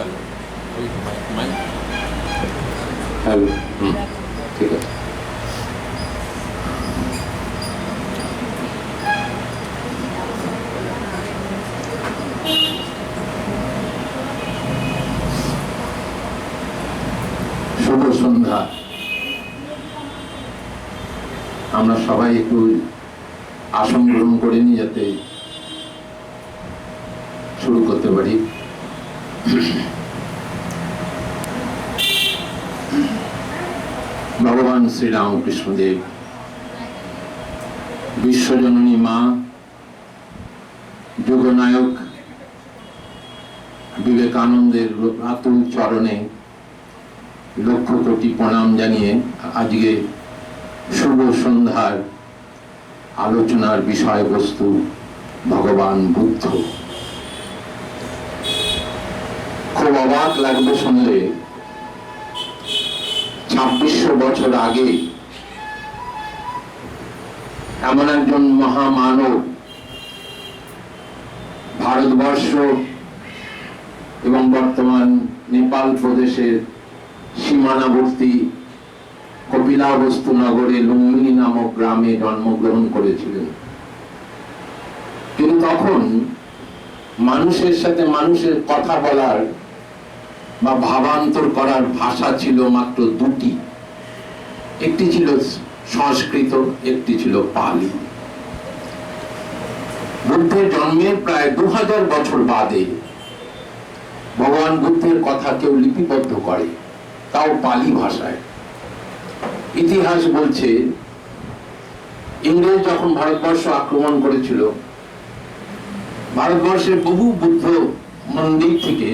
Hello ওই mic hello হুম ঠিক আছে শুভ সন্ধ্যা। আমরা সবাই একটু আসন গ্রহণ করে নিই যাতে শুরু করতে পারি ভগবান শ্রীরামকৃষ্ণদেব বিশ্বজননী মা, যুগনায়ক বিবেকানন্দের আতুল চরণে লক্ষ কোটি প্রণাম জানিয়ে আজকে শুভ সন্ধ্যার আলোচনার বিষয়বস্তু ভগবান বুদ্ধ। খুব অবাক লাগবে শুনলে। ছাব্বিশশো বছর আগে এমন একজন মহামানব ভারতবর্ষ এবং বর্তমান নেপাল প্রদেশের সীমানাবর্তী কপিলাবস্তু নগরে লুম্বিনী নামক গ্রামে জন্মগ্রহণ করেছিলেন। কিন্তু তখন মানুষের সাথে মানুষের কথা বলার বা ভাবান্তর করার ভাষা ছিল মাত্র দুটি। একটি ছিল সংস্কৃত, একটি ছিল পালি। বুদ্ধের জন্মের প্রায় দু হাজার বছর বাদে ভগবান বুদ্ধের কথা কেউ লিপিবদ্ধ করে, তাও পালি ভাষায়। ইতিহাস বলছে, ইংরেজ যখন ভারতবর্ষ আক্রমণ করেছিল, ভারতবর্ষের বহু বুদ্ধ মন্দির থেকে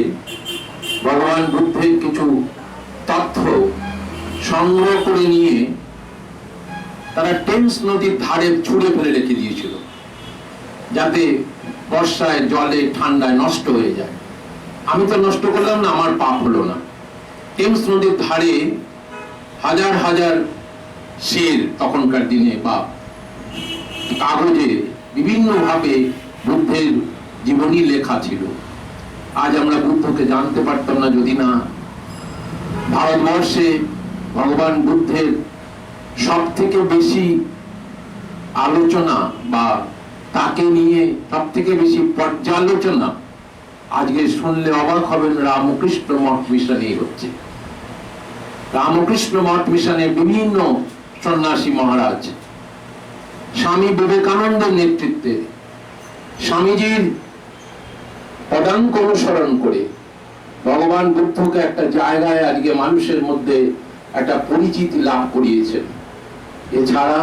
ভগবান বুদ্ধের কিছু তথ্য সংগ্রহ করে নিয়ে তারা টেমস নদীর ধারে ছুঁড়ে ফেলে রেখে দিয়েছিল, যাতে বর্ষায়, জলে, ঠান্ডায় নষ্ট হয়ে যায়। আমি তো নষ্ট করলাম না, আমার পাপ হলো না। টেমস নদীর ধারে হাজার হাজার শের তখনকার দিনে বা কাগজে বিভিন্নভাবে বুদ্ধের জীবনী লেখা ছিল। আজ আমরা বুদ্ধকে জানতে পারতাম না যদি না ভারতবর্ষে ভগবান বুদ্ধের সব থেকে বেশি আলোচনা বা তাকে নিয়ে সব থেকে বেশি পর্যালোচনা আজকে শুনলে অবাক হবেন রামকৃষ্ণ মঠ মিশনেই হচ্ছে। রামকৃষ্ণ মঠ মিশনে বিভিন্ন সন্ন্যাসী মহারাজ, স্বামী বিবেকানন্দের নেতৃত্বে, স্বামীজির পদাঙ্ক অনুসরণ করে। ভগবান বুদ্ধকে একটা জায়গায় আজকে মানুষের মধ্যে একটা পরিচিতি লাভ করিয়েছেন। এছাড়া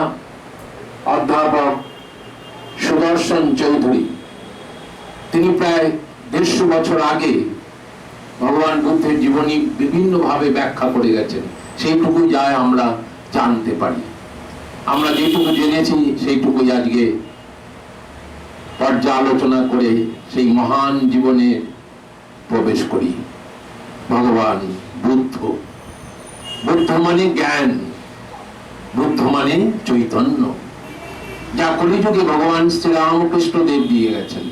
অধ্যাপক সুদর্শন চৌধুরী, তিনি প্রায় দেড়শো বছর আগে ভগবান বুদ্ধের জীবনী বিভিন্নভাবে ব্যাখ্যা করে গেছেন। সেইটুকু যায় আমরা জানতে পারি। আমরা যেটুকু জেনেছি, সেইটুকুই আজকে পর্যালোচনা করে সেই মহান জীবনে প্রবেশ করি। ভগবান বুদ্ধ। বুদ্ধ মানে জ্ঞান। বুদ্ধ মানে চৈতন্য। যা কলিযুগে ভগবান শ্রীরামকৃষ্ণ দেব দিয়ে গেছেন।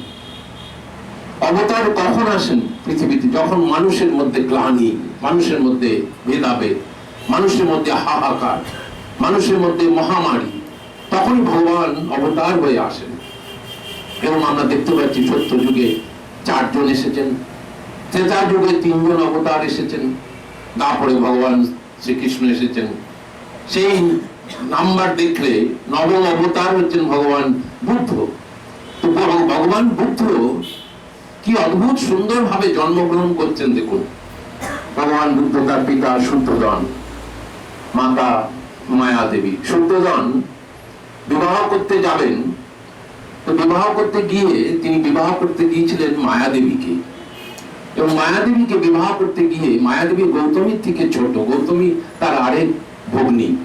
অবতার কখন আসেন পৃথিবীতে? যখন মানুষের মধ্যে গ্লানি মানুষের মধ্যে ভেদাভেদ, মানুষের মধ্যে হাহাকার, মানুষের মধ্যে মহামারী, তখনই ভগবান অবতার হয়ে আসেন। এবং আমরা দেখতে পাচ্ছি সত্য যুগে চারজন এসেছেন ত্রেতা যুগে তিনজন অবতার এসেছেন, তারপরে ভগবান শ্রীকৃষ্ণ এসেছেন। সেই নাম্বার দেখলে নবম অবতার হচ্ছেন ভগবান বুদ্ধ। তো ভগবান বুদ্ধ কি অদ্ভুত সুন্দর ভাবে জন্মগ্রহণ করছেন দেখুন। ভগবান বুদ্ধ তার পিতা শুদ্ধদন মাতা মায়া দেবী শুদ্ধদন বিবাহ করতে যাবেন তো বিবাহ করতে গিয়ে তিনি বিবাহ করতে গিয়েছিলেন মায়াদেবীকে। এবং মায়াদেবীকে বিবাহ করতে গিয়ে মায়াদেবী গৌতমীর থেকে ছোট, গৌতমী তার আরেক ভগ্নী।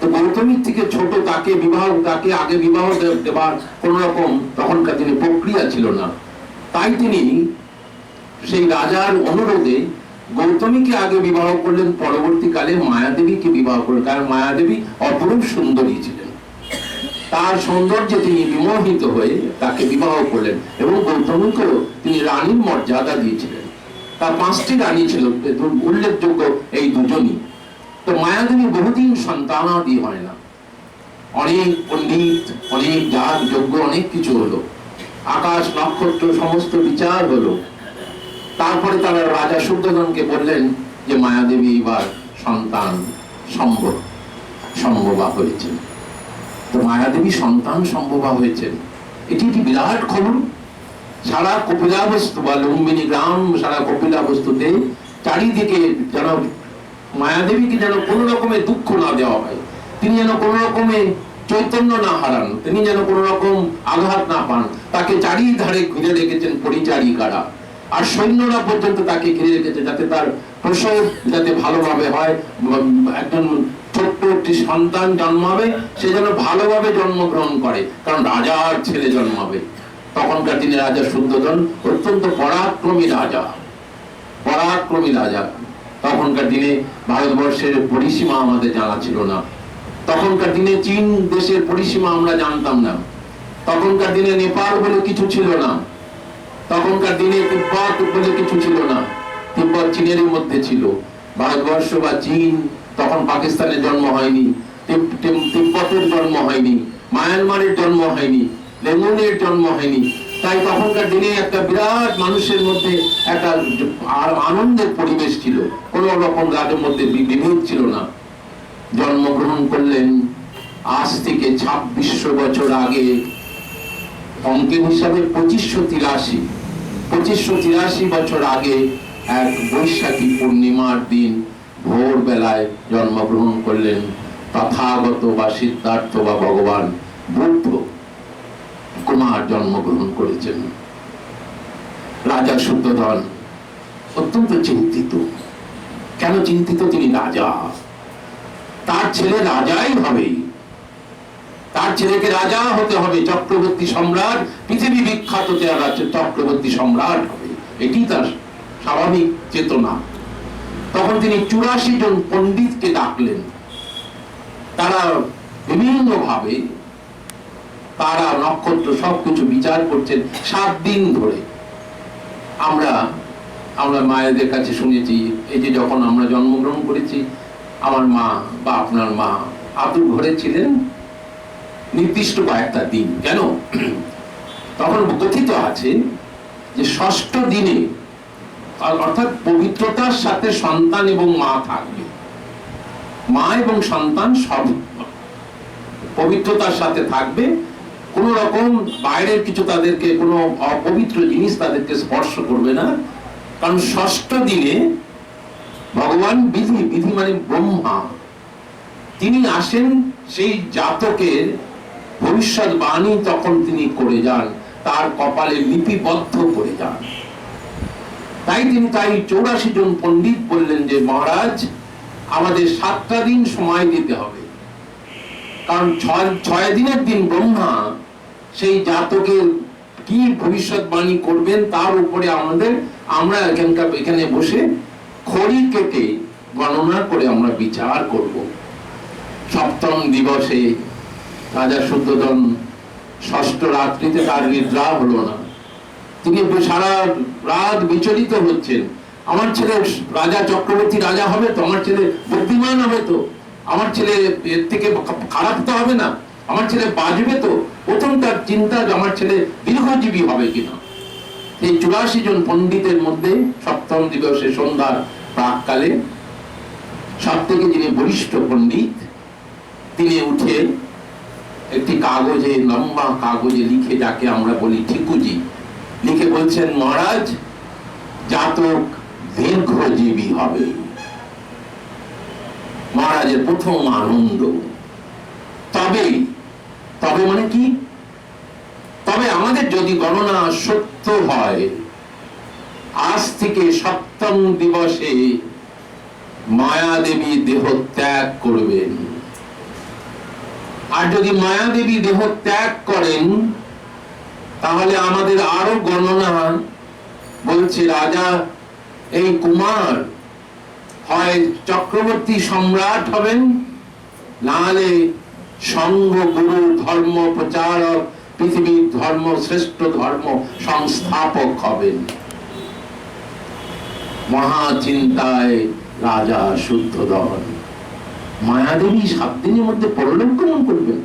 তো গৌতমীর থেকে ছোট, তাকে বিবাহ, তাকে আগে বিবাহ দেবার কোন রকম তখনকার দিনে প্রক্রিয়া ছিল না। তাই তিনি সেই রাজার অনুরোধে গৌতমীকে আগে বিবাহ করলেন, পরবর্তীকালে মায়াদেবীকে বিবাহ করলেন। কারণ মায়াদেবী অপরূপ সুন্দরী ছিলেন। তার সৌন্দর্যে তিনি বিমোহিত হয়ে তাকে বিবাহ করলেন এবং গৌতমীকেও তিনি রানীর মর্যাদা দিয়েছিলেন। তার পাঁচটি রানী ছিল উল্লেখযোগ্য এই দুজনই। তো মায়াদেবী বহুদিন সন্তানাদি হয় না। অনেক পণ্ডিত, অনেক যাগ যজ্ঞ অনেক কিছু হলো। আকাশ, নক্ষত্র, সমস্ত বিচার হলো। তারপরে তারা রাজা শুদ্ধধনকে বললেন যে, মায়াদেবী এবার সন্তান সম্ভব, সম্ভবা হয়েছেন মায়াদেবী সন্তান সম্ভবা হয়েছেন এটি একটি বিরাট খবর। সারা কপিলাবস্তু বা লুম্বিনী গ্রাম, সারা কপিলাবস্তুতে চারিদিকে যেন মায়াদেবীকে যেন কোনো রকমের দুঃখ না দেওয়া হয়। তিনি যেন কোনো রকমে চৈতন্য না হারান, তিনি যেন কোনো রকম আঘাত না পান। তাকে চারিধারে ঘিরে রেখেছেন পরিচারিকারা আর সৈন্যরা পর্যন্ত তাকে ঘিরে রেখেছে যাতে তার প্রসব যাতে ভালোভাবে হয়। একজন ছোট্ট একটি সন্তান জন্মাবে, সে যেন ভালোভাবে জন্মগ্রহণ করে, কারণ রাজার ছেলে জন্মাবে। তখনকার দিনে রাজা শুদ্ধধন, অত্যন্ত পরাক্রমী রাজা। পরাক্রমী রাজা। তখনকার দিনে ভারতবর্ষের পরিসীমা আমাদের জানা ছিল না। তখনকার দিনে চীন দেশের পরিসীমা আমরা জানতাম না। তখনকার দিনে নেপাল বলে কিছু ছিল না। তখনকার দিনে তিব্বত বলে কিছু ছিল না। তিব্বত চীনের মধ্যে ছিল। ভারতবর্ষ বা চীন তখন পাকিস্তানের জন্ম হয়নি তিব- তিব- তিব্বতের জন্ম হয়নি, মায়ানমারের জন্ম হয়নি, লেমনের জন্ম হয়নি। তাই তখনকার দিনে একটা বিরাট মানুষের মধ্যে একটা আর আনন্দের পরিবেশ ছিল। কোন রকম রাজের মধ্যে বিভেদ ছিল না। জন্মগ্রহণ করলেন আজ থেকে ছাব্বিশশো বছর আগে। অঙ্কের হিসাবে পঁচিশশো তিরাশি পঁচিশশো তিরাশি বছর আগে এক বৈশাখী পূর্ণিমার দিন ভোর বেলায় জন্মগ্রহণ করলেন তথাগত বা সিদ্ধার্থ বা ভগবান বুদ্ধ কুমার জন্মগ্রহণ করেছেন। রাজা শুদ্ধধন অত্যন্ত চিন্তিত। কেন চিন্তিত? তিনি রাজা। তার ছেলে রাজাই হবে। তার ছেলেকে রাজা হতে হবে। চক্রবর্তী সম্রাট, পৃথিবী বিখ্যাত চক্রবর্তী সম্রাট হবে। এটি তার স্বাভাবিক চেতনা। তখন তিনি চুরাশি জন পণ্ডিতকে ডাকলেন। তারা বিভিন্ন ভাবে তারা নক্ষত্র সবকিছু বিচার করছেন সাত দিন ধরে। আমরা আমরা মায়েদের কাছে শুনেছি, এই যে যখন আমরা জন্মগ্রহণ করেছি, আমার মা বা আপনার মা আব্দুল ঘরে ছিলেন নির্দিষ্ট কয়েকটা দিন। কেন? তখন কথিত আছে যে ষষ্ঠ দিনে অর্থাৎ পবিত্রতার সাথে সন্তান এবং মা থাকবে। মা এবং সন্তান সব পবিত্রতার সাথে থাকবে। কোন রকম বাইরের কিছু তাদেরকে, কোনো অপবিত্র জিনিস তাদেরকে স্পর্শ করবে না। কারণ ষষ্ঠ দিনে ভগবান বিধি বিধি মানে ব্রহ্মা। তিনি আসেন সেই জাতকের ভবিষ্যৎ বাণী তখন তিনি করে যান, তার কপালে লিপিবদ্ধ করে যান। তাই তিনি তাই চৌরাশি জন পণ্ডিত বললেন যে, মহারাজ, আমাদের সাতটা দিন সময় দিতে হবে। কারণ ছয় ছয় দিনের দিন ব্রহ্মা সেই জাতকের কি ভবিষ্যৎবাণী করবেন তার উপরে আমাদের, আমরা এখানকার, এখানে বসে খড়ি কেটে গণনা করে আমরা বিচার করব। সপ্তম দিবসে রাজা শুদ্ধোধন ষষ্ঠ রাত্রিতে তার নিদ্রা হলো না। তিনি সারা রাত বিচলিত হচ্ছেন। আমার ছেলে রাজা চক্রবর্তী রাজা হবে তো, আমার ছেলে বুদ্ধিমান হবে তো, আমার ছেলে এর থেকে খারাপ তো হবে না, আমার ছেলে তো, প্রথম তার চিন্তা আমার ছেলে দীর্ঘজীবী হবে কিনা। এই চুরাশি জন মধ্যে সপ্তম দিবসে সন্ধ্যার প্রাককালে সব থেকে যিনি বরিষ্ঠ তিনি উঠে একটি কাগজে, লম্বা কাগজে লিখে যাকে আমরা বলি ঠিকুজি লিখে বলছেন, মহারাজ, জাতক দীর্ঘজীবী হবে। মহারাজের প্রথম আনন্দ। তবে তবে মানে কি? তবে আমাদের যদি গণনা সত্য হয়, আজ থেকে সপ্তম দিবসে মায়াদেবী দেহ ত্যাগ করবেন। আর যদি মায়াদেবী দেহ ত্যাগ করেন তাহলে আমাদের আরও গণনা বলছে, রাজা, এই কুমার হয় চক্রবর্তী সম্রাট হবেন। নাহলে সংঘ গুরু ধর্ম প্রচারক, পৃথিবীর ধর্ম শ্রেষ্ঠ ধর্ম সংস্থাপক হবেন। মহা চিন্তায় রাজা শুদ্ধদন মায়াদেবী সাত দিনের মধ্যে পরলোক গমন করবেন।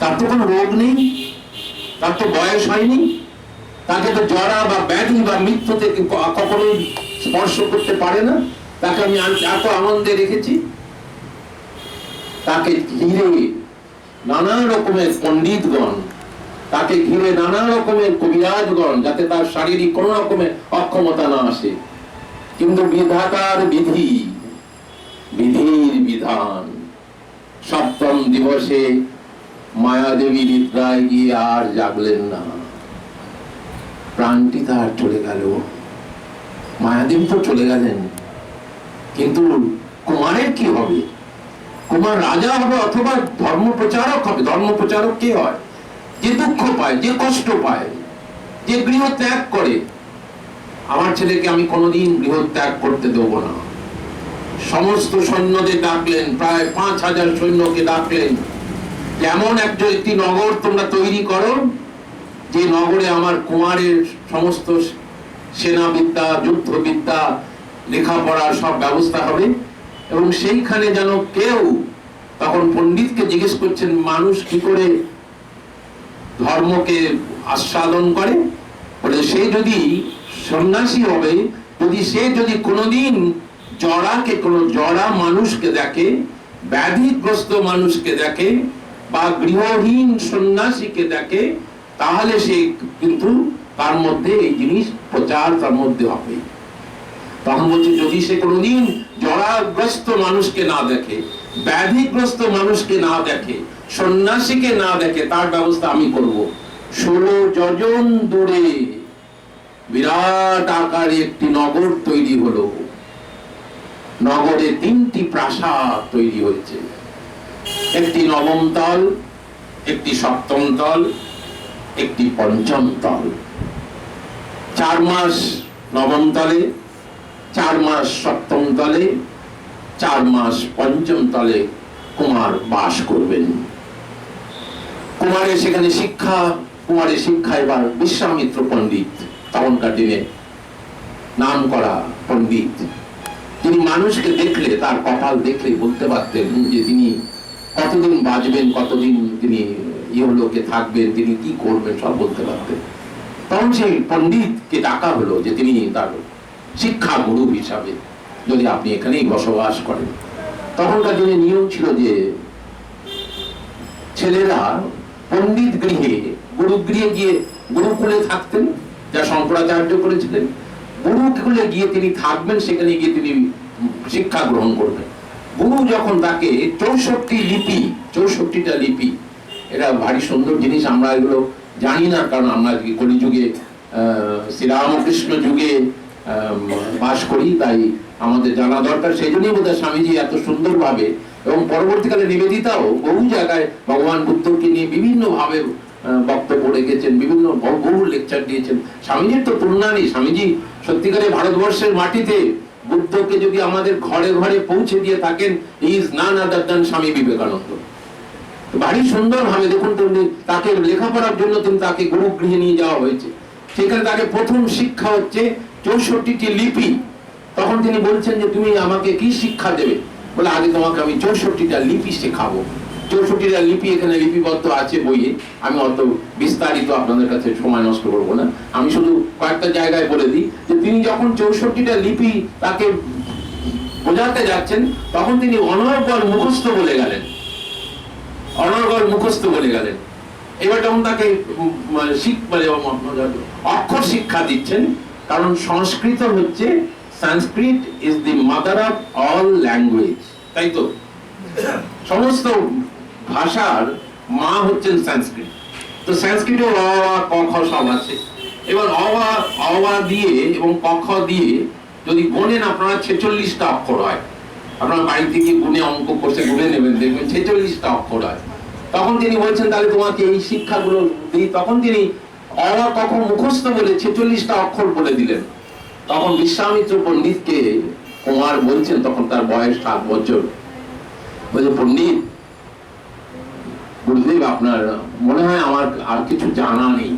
তার তো কোনো রোগ নেই। তার তো বয়স হয়নি। তাকে তো জরা বা ব্যাধি বা মৃত্যু থেকে কখনোই স্পর্শ করতে পারে না। তাকে আমি এত আনন্দে রেখেছি। তাকে ঘিরে নানা রকমের পণ্ডিতগণ, তাকে ঘিরে নানা রকমের কবিরাজগণ, যাতে তার শারীরিক কোন রকমের অক্ষমতা না আসে। কিন্তু বিধাতার বিধি, বিধির বিধান, সপ্তম দিবসে মায়াদেবী নিদ্রায় গিয়ে আর জাগলেন না। প্রাণটি তার চলে গেল। মায়াদেব তো চলে গেলেন। কিন্তু কুমারের কি হবে? কুমার রাজা হবে অথবা ধর্ম প্রচারক হবে? ধর্ম প্রচারক কে হয়? যে দুঃখ পায়, যে কষ্ট পায়, যে গৃহ ত্যাগ করে। আমার ছেলেকে আমি কোনোদিন গৃহ ত্যাগ করতে দেব না। সমস্ত সৈন্যদের ডাকলেন, প্রায় পাঁচ হাজার সৈন্যকে ডাকলেন। যেমন একজন একটি নগর তোমরা তৈরি করো, যে নগরে আমার কুমারের সমস্ত সেনাবিদ্যা, যুদ্ধবিদ্যা, লেখাপড়ার সব ব্যবস্থা হবে। এবং সেইখানে যেন কেউ তখন পণ্ডিতকে জিজ্ঞেস করছেন, মানুষ কি করে ধর্মকে আস্বাদন করে? বলে, সে যদি সন্ন্যাসী হবে, যদি সে যদি কোনোদিন জড়াকে, কোনো জড়া মানুষকে দেখে, ব্যাধিগ্রস্ত মানুষকে দেখে বা গৃহহীন সন্ন্যাসীকে দেখে, তাহলে সে কিন্তু তার মধ্যে এই জিনিস প্রচার তার মধ্যে হবে। তখন বলছে, যদি সে কোনোদিন জড়াগ্রস্ত মানুষকে না দেখে, ব্যাধিগ্রস্ত মানুষকে না দেখে, সন্ন্যাসীকে না দেখে, তার ব্যবস্থা আমি করব। ষোলো যজন দূরে বিরাট আকারে একটি নগর তৈরি হলো। নগরে তিনটি প্রাসাদ তৈরি হয়েছে। একটি নবম তল একটি সপ্তম তল একটি পঞ্চম তল চার মাস নবম তলে চার মাস সপ্তম তলে চার মাস পঞ্চম তলে কুমার বাস করবেন। কুমারের সেখানে শিক্ষা, কুমারের শিক্ষা এবার বিশ্বামিত্র পণ্ডিত, তখনকার দিনে নাম করা পণ্ডিত। তিনি মানুষকে দেখলে, তার কপাল দেখলে বলতে পারতেন যে তিনি কতদিন বাঁচবেন, কতদিন তিনি ইহলোকে থাকবেন, তিনি কি করবেন, সব বলতে পারতেন। তখন সেই পণ্ডিতকে ডাকা হলো যে তিনি তার শিক্ষা গুরু হিসাবে যদি আপনি এখানেই বসবাস করেন। তখনকার দিনে নিয়ম ছিল যে ছেলেরা পণ্ডিত গৃহে, গুরুগৃহে গিয়ে গুরুকুলে থাকতেন, যা শঙ্করাচার্য করেছিলেন। গুরুকুলে গিয়ে তিনি থাকবেন, সেখানে গিয়ে তিনি শিক্ষা গ্রহণ করবেন। গুরু যখন তাকে চৌষট্টি লিপি, চৌষট্টিটা লিপি, এটা ভারী সুন্দর জিনিস, আমরা এগুলো জানি না, কারণ আমরা কলিযুগে শ্রীরামকৃষ্ণ যুগে বাস করি, তাই আমাদের জানা দরকার। সেই জন্যই বোধহয় স্বামীজি এত সুন্দরভাবে এবং পরবর্তীকালে নিবেদিতাও বহু জায়গায় ভগবান বুদ্ধকে নিয়ে বিভিন্নভাবে বক্তব্য রেখেছেন, বিভিন্ন বহু লেকচার দিয়েছেন। স্বামীজির তো তুলনা নেই। স্বামীজি সত্যিকারে ভারতবর্ষের মাটিতে বুদ্ধকে যদি আমাদের ঘরে ঘরে পৌঁছে দিয়ে থাকেন ইজ নান আদার দান স্বামী বিবেকানন্দ। ভারী সুন্দর ভাবে দেখুন তেমনি তাকে লেখাপড়ার জন্য তুমি তাকে গুরুগৃহে নিয়ে যাওয়া হয়েছে। সেখানে তাকে প্রথম শিক্ষা হচ্ছে চৌষট্টিটি লিপি। তখন তিনি বলছেন যে, তুমি আমাকে কি শিক্ষা দেবে? বলে, আগে তোমাকে আমি চৌষট্টিটা লিপি শেখাবো। চৌষট্টিটা লিপি এখানে লিপিবদ্ধ আছে বইয়ে। আমি অত বিস্তারিত আপনাদের কাছে সময় নষ্ট করব না। আমি শুধু কয়েকটা জায়গায় বলে দিই যে তিনি যখন চৌষট্টিটা লিপি তাকে বোঝাতে যাচ্ছেন, তখন তিনি অনর্গল মুখস্থ বলে গেলেন। অনর্গল মুখস্থ বলে গেলেন। এবার যখন তাকে মানে মানে অক্ষর শিক্ষা দিচ্ছেন, কারণ সংস্কৃত হচ্ছে Sanskrit is the mother of all language, তাই তো? সমস্ত ভাষার মা হচ্ছেন সংস্কৃত। তো সংস্কৃতে অ ক খ সব আছে। এবার অ আ, দিয়ে এবং ক খ দিয়ে যদি গোনেন আপনারা ছেচল্লিশটা অক্ষর হয়। আপনার বাড়িতে গিয়ে গুনে অঙ্ক করছে গুনে নেবেন দেখবেন ছেচল্লিশটা অক্ষর হয়। তখন তিনি বলছেন তাহলে তোমাকে এই শিক্ষাগুলো দিই। তখন তিনি অ আ, ক মুখস্থ বলে ছেচল্লিশটা অক্ষর বলে দিলেন। তখন বিশ্বামিত্র পণ্ডিতকে কুমার বলছেন তখন তার বয়স সাত বছর। বলছে পণ্ডিত গুরুদেব আপনার, মনে হয় আমার আর কিছু জানা নেই।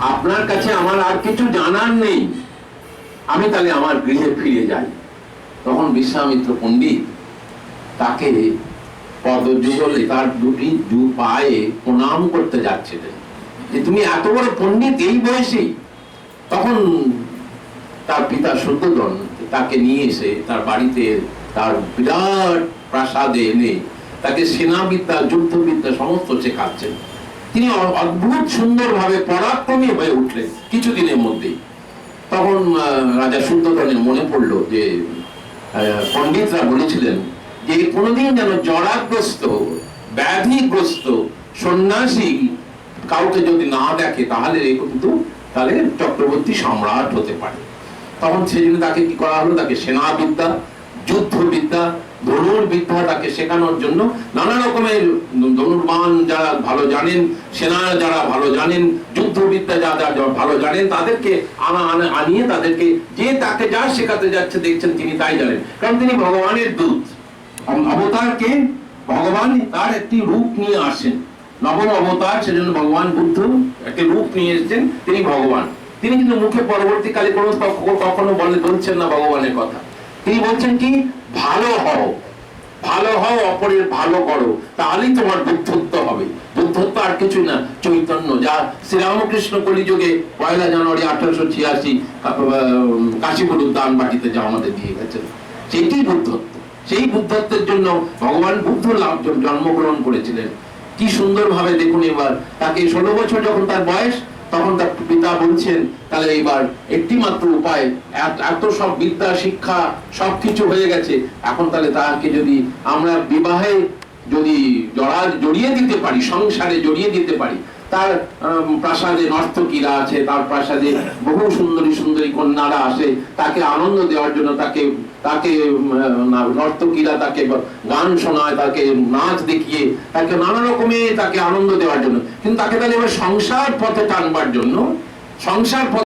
আপনার কাছে আমার আর কিছু জানার নেই। আমি তাহলে আমার গৃহে ফিরে যাই। তখন বিশ্বামিত্র পণ্ডিত তাকে পদযুগলে তার দুটি দু পায়ে প্রণাম করতে যাচ্ছিলেন। যে তুমি এত বড় পণ্ডিত, এই বয়সেই তখন তার পিতা শুদ্ধজন তাকে নিয়ে এসে তার বাড়িতে তার বিরাট প্রাসাদে এনে তাকে সেনাবিদ্যা, যুদ্ধবিদ্যা, সমস্ত শেখাচ্ছেন। তিনি অদ্ভুত সুন্দরভাবে পরাক্রমী হয়ে উঠলেন কিছুদিনের মধ্যেই। তখন রাজা শুদ্ধধনের মনে পড়ল যে পণ্ডিতরা বলেছিলেন যে, কোনোদিন যেন জড়াগ্রস্ত ব্যাধিগ্রস্ত সন্ন্যাসী কাউকে যদি না দেখে, তাহলে কিন্তু তাহলে চক্রবর্তী সম্রাট হতে পারে। তখন সেই জন্য তাকে কি করা হলো? তাকে সেনাবিদ্যা, যুদ্ধবিদ্যা ধনুর্বিদ্যা তাকে শেখানোর জন্য নানা রকমের ধনুর্বান যারা ভালো জানেন, সেনা যারা ভালো জানেন, যুদ্ধবিদ্যা যা যা ভালো জানেন, তাদেরকে আনা আনা আনিয়ে তাদেরকে যে তাকে যা শেখাতে যাচ্ছে দেখছেন তিনি তাই জানেন। কারণ তিনি ভগবানের দূত। অবতারকে ভগবান তার একটি রূপ নিয়ে আসেন। নবম অবতার, সেজন্য ভগবান বুদ্ধ একটি রূপ নিয়ে এসেছেন, তিনি ভগবান। তিনি কিন্তু মুখে পরবর্তীকালে কোনো কখনো বলে, বলছেন না ভগবানের কথা। তিনি বলছেন কি? ভালো হও। ভালো হও, অপরের ভালো করো। তাহলেই তোমার বুদ্ধত্ব হবে। বুদ্ধত্ব আর কিছু না, চৈতন্য। যা শ্রীরামকৃষ্ণ কলিযুগে পয়লা জানুয়ারি আঠারোশো ছিয়াশি কাশীপুর উদ্যান বাটিতে যা আমাদের দিয়ে গেছেন সেইটি বুদ্ধত্ব। সেই বুদ্ধত্বের জন্য ভগবান বুদ্ধ লাভ, জন্মগ্রহণ করেছিলেন। কি সুন্দর ভাবে দেখুন এবার, তাকে ষোলো বছর যখন তার বয়স তখন তার পিতা বলছেন, তাহলে এইবার একটি মাত্র উপায়, এত- সব বিদ্যা, শিক্ষা সব কিছু হয়ে গেছে। এখন তাহলে তাকে যদি আমরা বিবাহে যদি জড়া, জড়িয়ে দিতে পারি, সংসারে জড়িয়ে দিতে পারি তার প্রাসাদে নর্তকীরা আছে, তার প্রাসাদে বহু সুন্দরী সুন্দরী কন্যারা আসে, তাকে আনন্দ দেওয়ার জন্য তাকে তাকে নর্তকীরা তাকে গান শোনায়, তাকে নাচ দেখিয়ে, তাকে নানা রকমে তাকে আনন্দ দেওয়ার জন্য। কিন্তু তাকে তাহলে এবার সংসার পথে টানবার জন্য, সংসার পথে